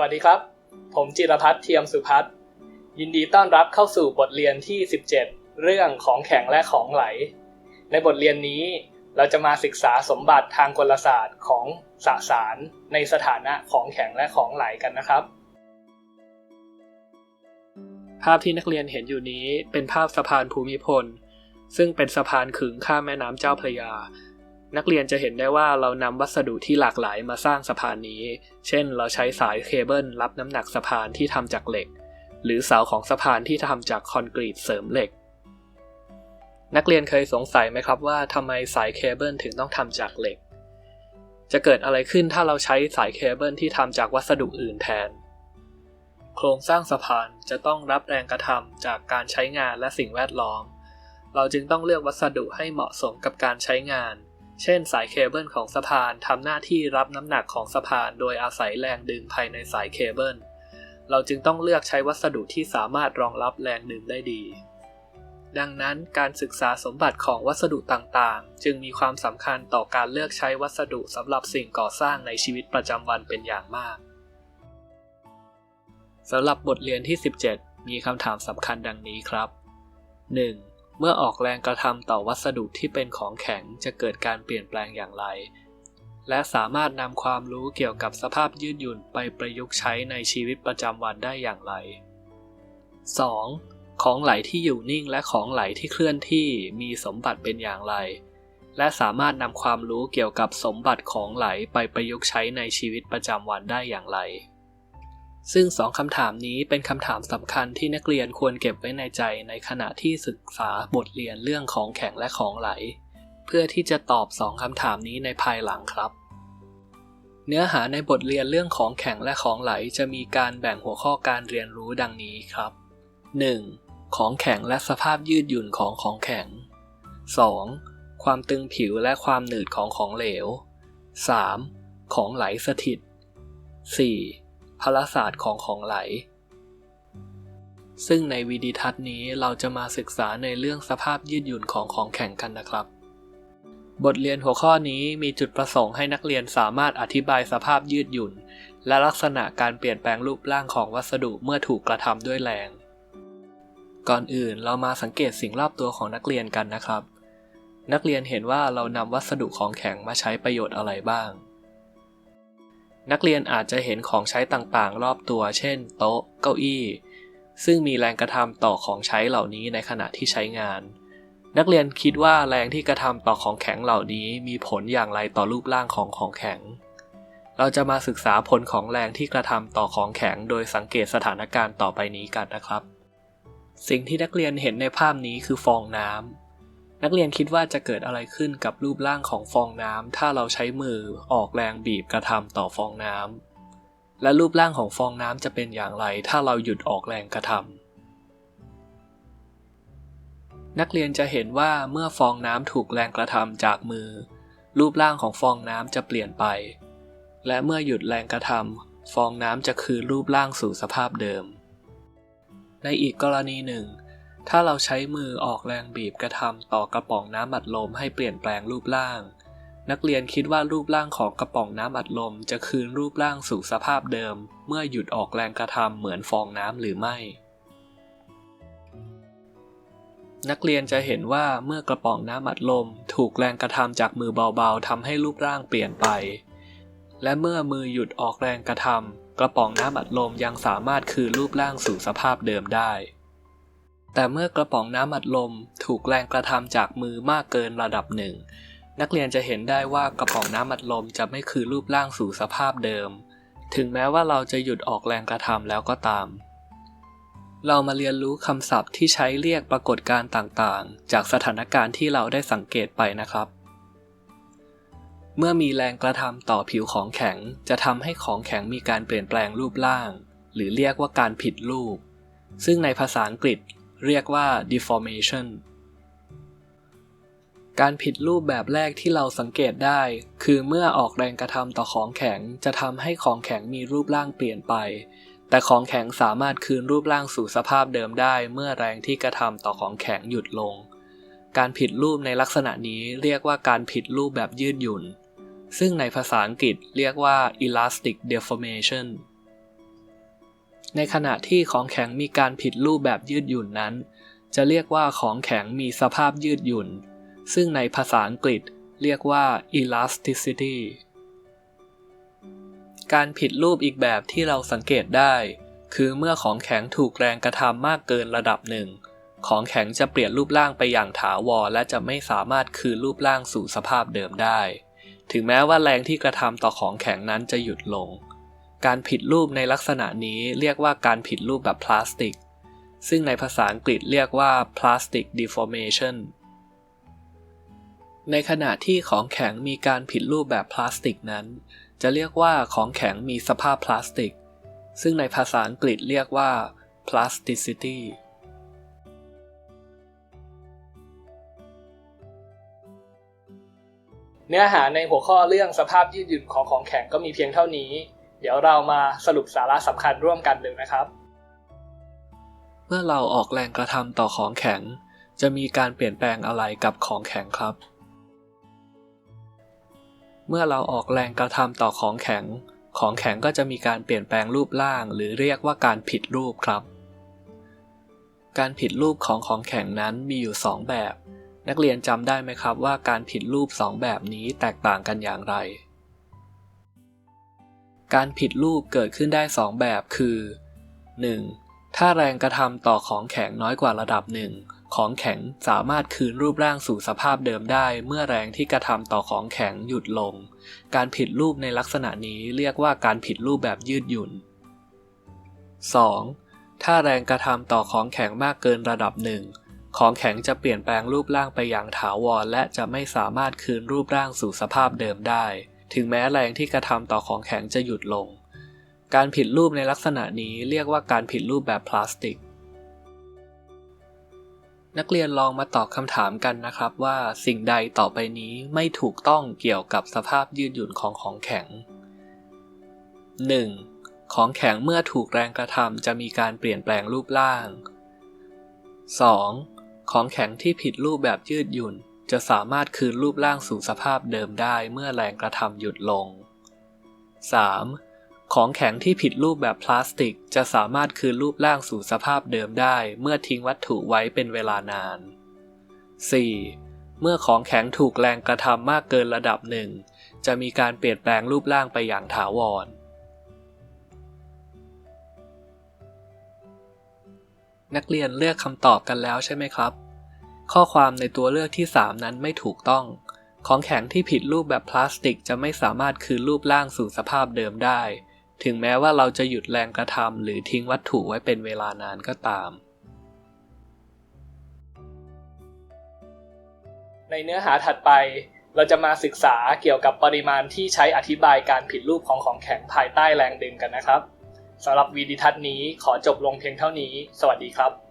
สวัสดีครับ ผมจิรพัฒน์เทียมสุพัฒน์ยินดีต้อนรับเข้าสู่บทเรียนที่ 17 เรื่องของแข็งและของไหล ในบทเรียนนี้เราจะมาศึกษาสมบัติทางกลศาสตร์ของสสารในสถานะของแข็งและของไหลกันนะครับ ภาพที่นักเรียนเห็นอยู่นี้เป็นภาพสะพานภูมิพล ซึ่งเป็นสะพานขึงข้ามแม่น้ำเจ้าพระยา นักเรียนจะเห็นได้ว่าเรานำวัสดุที่หลากหลายมาสร้างสะพานนี้ เช่น เราใช้สายเคเบิลรับน้ำหนักสะพานที่ทำจากเหล็ก หรือเสาของสะพานที่ทำจากคอนกรีตเสริมเหล็ก นักเรียนเคยสงสัยไหมครับว่าทำไมสายเคเบิลถึงต้องทำจากเหล็ก จะเกิดอะไรขึ้นถ้าเราใช้สายเคเบิลที่ทำจากวัสดุอื่นแทน โครงสร้างสะพานจะต้องรับแรงกระทำจากการใช้งานและสิ่งแวดล้อม เราจึงต้องเลือกวัสดุให้เหมาะสมกับการใช้งาน เช่นสายเคเบิลของสะพานทำหน้าที่รับน้ำหนักของสะพานโดยอาศัยแรงดึงภายในสายเคเบิล เราจึงต้องเลือกใช้วัสดุที่สามารถรองรับแรงดึงได้ดี ดังนั้นการศึกษาสมบัติของวัสดุต่างๆ จึงมีความสำคัญต่อการเลือกใช้วัสดุสำหรับสิ่งก่อสร้างในชีวิตประจำวันเป็นอย่างมากสำหรับบทเรียนที่ 17 มีคำถามสำคัญดังนี้ครับ 1. เมื่อออกแรงกระทำต่อวัสดุที่เป็นของแข็งจะเกิดการเปลี่ยนแปลงอย่างไร และสามารถนำความรู้เกี่ยวกับสภาพยืดหยุ่นไปประยุกต์ใช้ในชีวิตประจำวันได้อย่างไร 2. ของไหลที่อยู่นิ่งและของไหลที่เคลื่อนที่มีสมบัติเป็นอย่างไร และสามารถนำความรู้เกี่ยวกับสมบัติของไหลไปประยุกต์ใช้ในชีวิตประจำวันได้อย่างไร ซึ่งสองคำถามนี้เป็นคำถามสำคัญที่นักเรียนควรเก็บไว้ในใจในขณะที่ศึกษาบทเรียนเรื่องของแข็งและของไหล เพื่อที่จะตอบสองคำถามนี้ในภายหลังครับ เนื้อหาในบทเรียนเรื่องของแข็งและของไหลจะมีการแบ่งหัวข้อการเรียนรู้ดังนี้ครับ 1. ของแข็งและสภาพยืดหยุ่นของของแข็ง 2. ความตึงผิวและความหนืดของของเหลว 3. ของไหลสถิต 4. พลศาสตร์ของของไหล ซึ่งในวิดีทัศน์นี้เราจะมาศึกษาในเรื่องสภาพยืดหยุ่นของของแข็งกันนะครับ บทเรียนหัวข้อนี้มีจุดประสงค์ให้นักเรียนสามารถอธิบายสภาพยืดหยุ่น และลักษณะการเปลี่ยนแปลงรูปร่างของวัสดุเมื่อถูกกระทำด้วยแรง ก่อนอื่นเรามาสังเกตสิ่งรอบตัวของนักเรียนกันนะครับ นักเรียนเห็นว่าเรานำวัสดุของแข็งมาใช้ประโยชน์อะไรบ้าง นักเรียนอาจจะเห็นของใช้ต่างๆ รอบตัว เช่น โต๊ะ เก้าอี้ ซึ่งมีแรงกระทำต่อของใช้เหล่านี้ในขณะที่ใช้งาน นักเรียนคิดว่าแรงที่กระทำต่อของแข็งเหล่านี้มีผลอย่างไรต่อรูปร่างของของแข็ง เราจะมาศึกษาผลของแรงที่กระทำต่อของแข็ง โดยสังเกตสถานการณ์ต่อไปนี้กันนะครับ สิ่งที่นักเรียนเห็นในภาพนี้คือฟองน้ำ นักเรียนคิดว่าจะเกิดอะไรขึ้นกับรูปร่างของฟองน้ำถ้าเราใช้มือออกแรงบีบกระทำต่อฟองน้ำและรูปร่างของฟองน้ำจะเป็นอย่างไรถ้าเราหยุดออกแรงกระทำนักเรียนจะเห็นว่าเมื่อฟองน้ำถูกแรงกระทำจากมือ รูปร่างของฟองน้ำจะเปลี่ยนไป และเมื่อหยุดแรงกระทำฟองน้ำจะคืนรูปร่างสู่สภาพเดิม ในอีกกรณีหนึ่ง ถ้าเราใช้มือออกแรงบีบกระทำต่อกระป๋องน้ำอัดลมให้เปลี่ยนแปลงรูปร่าง นักเรียนคิดว่ารูปร่างของกระป๋องน้ำอัดลมจะคืนรูปร่างสู่สภาพเดิม เมื่อหยุดออกแรงกระทำเหมือนฟองน้ำหรือไม่ นักเรียนจะเห็นว่าเมื่อกระป๋องน้ำอัดลม ถูกแรงกระทำจากมือเบาๆทำให้รูปร่างเปลี่ยนไป และเมื่อมือหยุดออกแรงกระทำกระป๋องน้ำอัดลมยังสามารถคืนรูปร่างสู่สภาพเดิมได้ แต่เมื่อกระป๋องน้ำอัดลมถูกแรงกระทำจากมือมากเกินระดับหนึ่ง นักเรียนจะเห็นได้ว่ากระป๋องน้ำอัดลมจะไม่คืนรูปร่างสู่สภาพเดิม ถึงแม้ว่าเราจะหยุดออกแรงกระทำแล้วก็ตาม เรามาเรียนรู้คำศัพท์ที่ใช้เรียกปรากฏการณ์ต่างๆ จากสถานการณ์ที่เราได้สังเกตไปนะครับ เมื่อมีแรงกระทำต่อผิวของแข็ง จะทำให้ของแข็งมีการเปลี่ยนแปลงรูปร่าง หรือเรียกว่าการผิดรูปซึ่งในภาษาอังกฤษ เรียกว่า deformation การผิดรูปแบบแรกที่เราสังเกตได้ คือเมื่อออกแรงกระทำต่อของแข็งจะทำให้ของแข็งมีรูปร่างเปลี่ยนไป แต่ของแข็งสามารถคืนรูปร่างสู่สภาพเดิมได้ เมื่อแรงที่กระทำต่อของแข็งหยุดลง การผิดรูปในลักษณะนี้เรียกว่าการผิดรูปแบบยืดหยุ่น ซึ่งในภาษาอังกฤษเรียกว่า elastic deformation ในขณะที่ของแข็งมีการผิดรูปแบบยืดหยุ่นนั้น จะเรียกว่าของแข็งมีสภาพยืดหยุ่น ซึ่งในภาษาอังกฤษเรียกว่า elasticity การผิดรูปอีกแบบที่เราสังเกตได้ คือเมื่อของแข็งถูกแรงกระทำมากเกินระดับหนึ่ง ของแข็งจะเปลี่ยนรูปร่างไปอย่างถาวรและจะไม่สามารถคืนรูปร่างสู่สภาพเดิมได้ ถึงแม้ว่าแรงที่กระทำต่อของแข็งนั้นจะหยุดลง การผิดรูปในลักษณะนี้เรียกว่าการผิดรูปแบบพลาสติก ซึ่งในภาษาอังกฤษเรียกว่า plastic deformation ในขณะที่ของแข็งมีการผิดรูปแบบพลาสติกนั้น จะเรียกว่าของแข็งมีสภาพพลาสติก ซึ่งในภาษาอังกฤษเรียกว่า plasticity เนื้อหาในหัวข้อเรื่องสภาพยืดหยุ่นของของแข็งก็มีเพียงเท่านี้ เดี๋ยวเรามาสรุปสาระสำคัญร่วมกันเลยนะครับ เมื่อเราออกแรงกระทำต่อของแข็ง จะมีการเปลี่ยนแปลงอะไรกับของแข็งครับ เมื่อเราออกแรงกระทำต่อของแข็ง ของแข็งก็จะมีการเปลี่ยนแปลงรูปร่าง หรือเรียกว่าการผิดรูปครับ การผิดรูปของของแข็งนั้นมีอยู่ 2 แบบ นักเรียนจำได้ไหมครับว่าการผิดรูป 2 แบบนี้แตกต่างกันอย่างไร การผิดรูปเกิดขึ้นได้ 2 แบบคือ 1. ถ้าแรงกระทำต่อของแข็งน้อยกว่าระดับหนึ่งของแข็งสามารถคืนรูปร่างสู่สภาพเดิมได้ เมื่อแรงที่กระทำต่อของแข็งหยุดลง การผิดรูปในลักษณะนี้เรียกว่าการผิดรูปแบบยืดหยุ่น 2. ถ้าแรงกระทำต่อของแข็งมากเกินระดับหนึ่งของแข็งจะเปลี่ยนแปลงรูปร่างไปอย่างถาวรและจะไม่สามารถคืนรูปร่างสู่สภาพเดิมได้ ถึงแม้แรงที่กระทำต่อของแข็งจะหยุดลง การผิดรูปในลักษณะนี้เรียกว่าการผิดรูปแบบพลาสติก นักเรียนลองมาตอบคำถามกันนะครับว่าสิ่งใดต่อไปนี้ไม่ถูกต้องเกี่ยวกับสภาพยืดหยุ่นของของแข็ง 1. ของแข็งเมื่อถูกแรงกระทำจะมีการเปลี่ยนแปลงรูปร่าง 2. ของแข็งที่ผิดรูปแบบยืดหยุ่น จะสามารถคืนรูปร่างสู่สภาพเดิมได้เมื่อแรงกระทำหยุดลง 3. ของแข็งที่ผิดรูปแบบพลาสติก จะสามารถคืนรูปร่างสู่สภาพเดิมได้เมื่อทิ้งวัตถุไว้เป็นเวลานาน 4. เมื่อของแข็งถูกแรงกระทำมากเกินระดับหนึ่ง จะมีการเปลี่ยนแปลงรูปร่างไปอย่างถาวร นักเรียนเลือกคำตอบกันแล้วใช่ไหมครับ ข้อความในตัวเลือกที่ 3 นั้นไม่ถูกต้อง ของแข็งที่ผิดรูปแบบพลาสติกจะไม่สามารถคืนรูปร่างสู่สภาพเดิมได้ ถึงแม้ว่าเราจะหยุดแรงกระทำหรือทิ้งวัตถุไว้เป็นเวลานานก็ตาม ในเนื้อหาถัดไปเราจะมาศึกษาเกี่ยวกับปริมาณที่ใช้อธิบายการผิดรูปของของแข็งภายใต้แรงดึงกันนะครับสำหรับวีดิทัศน์นี้ขอจบลงเพียงเท่านี้ สวัสดีครับ